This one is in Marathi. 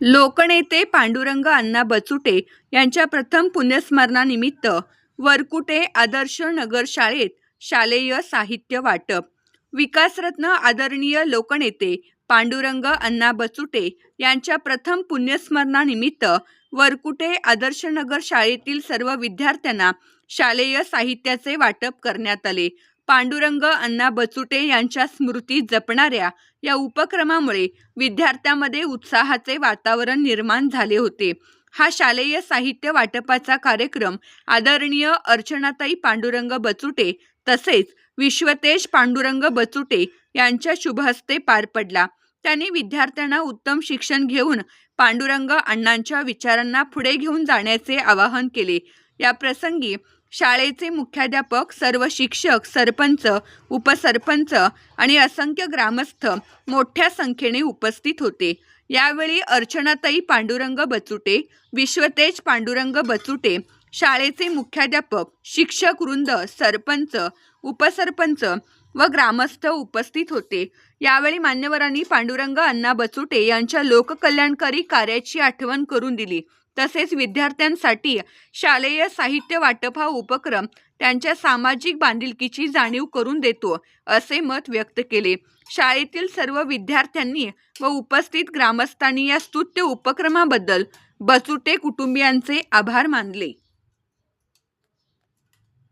लोकनेते पांडुरंग अण्णा बचुटे यांच्या प्रथम पुण्यस्मरणानिमित्त वरकुटे आदर्श नगर शाळेत शालेय साहित्य वाटप. विकासरत्न आदरणीय लोकनेते पांडुरंग अण्णा बचुटे यांच्या प्रथम पुण्यस्मरणानिमित्त वरकुटे आदर्श नगर शाळेतील सर्व विद्यार्थ्यांना शालेय साहित्याचे वाटप करण्यात आले. पांडुरंग अण्णा बचुटे यांच्या स्मृती जपणाऱ्या या उपक्रमामुळे विद्यार्थ्यांमध्ये उत्साहाचे वातावरण निर्माण झाले होते. हा शालेय साहित्य वाटपाचा कार्यक्रम आदरणीय अर्चनाताई पांडुरंग बचुटे तसेच विश्वतेज पांडुरंग बचुटे यांच्या शुभहस्ते पार पडला. त्यांनी विद्यार्थ्यांना उत्तम शिक्षण घेऊन पांडुरंग अण्णांच्या विचारांना पुढे घेऊन जाण्याचे आवाहन केले. या प्रसंगी शाळेचे मुख्याध्यापक सर्व शिक्षक सरपंच उपसरपंच आणि असंख्य ग्रामस्थ मोठ्या संख्येने उपस्थित होते. यावेळी अर्चनाताई पांडुरंग बचुटे विश्वतेज पांडुरंग बचुटे शाळेचे मुख्याध्यापक शिक्षक वृंद सरपंच उपसरपंच व ग्रामस्थ उपस्थित होते. यावेळी मान्यवरांनी पांडुरंग अण्णा बचुटे यांच्या लोककल्याणकारी कार्याची आठवण करून दिली. तसेच विद्यार्थ्यांसाठी शालेय साहित्य वाटप हा उपक्रम त्यांच्या सामाजिक बांधिलकीची जाणीव करून देतो असे मत व्यक्त केले. शाळेतील सर्व विद्यार्थ्यांनी व उपस्थित ग्रामस्थांनी या स्तुत्य उपक्रमाबद्दल बचुटे कुटुंबियांचे आभार मानले.